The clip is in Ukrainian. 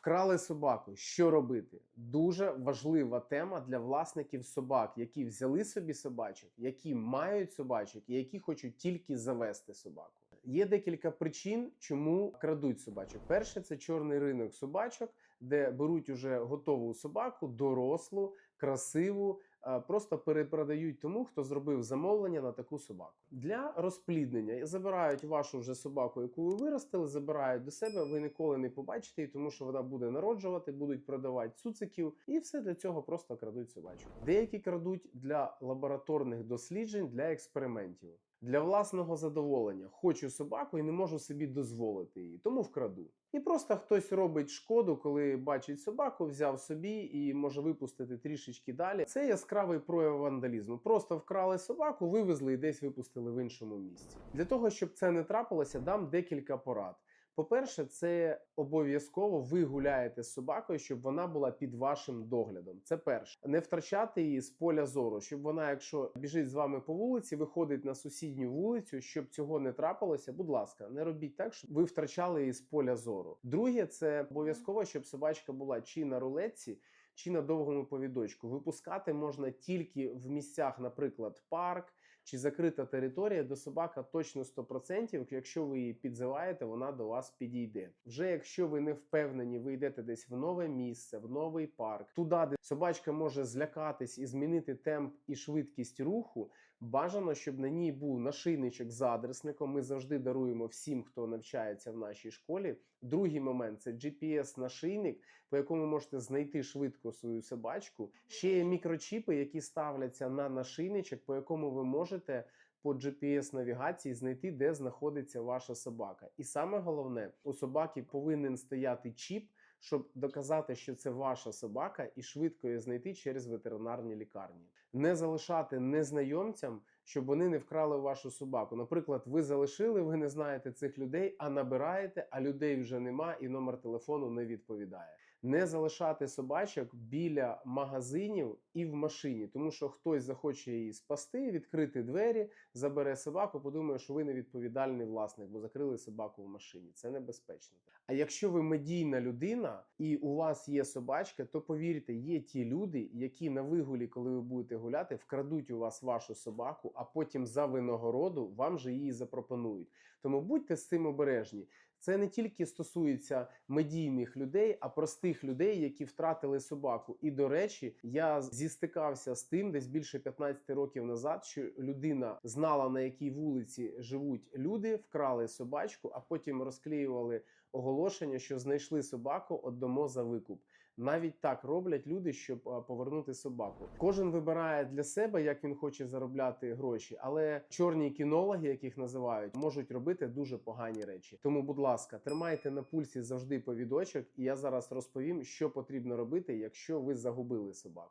Вкрали собаку. Що робити? Дуже важлива тема для власників собак, які взяли собі собачок, які мають собачок і які хочуть тільки завести собаку. Є декілька причин, чому крадуть собачок. Перше це чорний ринок собачок, де беруть уже готову собаку, дорослу, красиву, просто перепродають тому, хто зробив замовлення на таку собаку. Для розпліднення забирають вашу вже собаку, яку ви виростили, забирають до себе. Ви ніколи не побачите її, тому що вона буде народжувати, будуть продавати цуциків, і все для цього просто крадуть собачку. Деякі крадуть для лабораторних досліджень, для експериментів. Для власного задоволення хочу собаку і не можу собі дозволити її, тому вкраду. І просто хтось робить шкоду, коли бачить собаку, взяв собі і може випустити трішечки далі. Це яскравий прояв вандалізму. Просто вкрали собаку, вивезли і десь випустили в іншому місці. Для того, щоб це не трапилося, дам декілька порад. По-перше, це обов'язково ви гуляєте з собакою, щоб вона була під вашим доглядом. Це перше. Не втрачати її з поля зору, щоб вона, якщо біжить з вами по вулиці, виходить на сусідню вулицю, щоб цього не трапилося. Будь ласка, не робіть так, щоб ви втрачали її з поля зору. Друге, це обов'язково, щоб собачка була чи на рулетці. Чи на довгому повідочку. Випускати можна тільки в місцях, наприклад, парк чи закрита територія, де собака точно 100%, якщо ви її підзиваєте, вона до вас підійде. Вже якщо ви не впевнені, ви йдете десь в нове місце, в новий парк, туди, де собачка може злякатись і змінити темп і швидкість руху. Бажано, щоб на ній був нашийничок з адресником. Ми завжди даруємо всім, хто навчається в нашій школі. Другий момент це GPS-нашийник, по якому можете знайти швидко свою собачку. Ще є мікрочіпи, які ставляться на нашийничок, по якому ви можете по GPS-навігації знайти, де знаходиться ваша собака. І саме головне, у собаки повинен стояти чіп, щоб доказати, що це ваша собака, і швидко її знайти через ветеринарні лікарні. Не залишати незнайомцям, щоб вони не вкрали вашу собаку. Наприклад, ви залишили, ви не знаєте цих людей, а набираєте, а людей вже нема, і номер телефону не відповідає. Не залишати собачок біля магазинів і в машині, тому що хтось захоче її спасти, відкрити двері, забере собаку, подумає, що ви невідповідальний власник, бо закрили собаку в машині. Це небезпечно. А якщо ви медійна людина і у вас є собачка, то повірте, є ті люди, які на вигулі, коли ви будете гуляти, вкрадуть у вас вашу собаку, а потім за винагороду вам же її запропонують. Тому будьте з цим обережні. Це не тільки стосується медійних людей, а простих людей, які втратили собаку. І до речі, я зістикався з тим десь більше 15 років назад, що людина знала на якій вулиці живуть люди, вкрали собачку, а потім розклеювали оголошення, що знайшли собаку, отдамо за викуп. Навіть так роблять люди, щоб повернути собаку. Кожен вибирає для себе, як він хоче заробляти гроші, але чорні кінологи, яких називають, можуть робити дуже погані речі. Тому, будь ласка, тримайте на пульсі завжди повідочок, і я зараз розповім, що потрібно робити, якщо ви загубили собаку.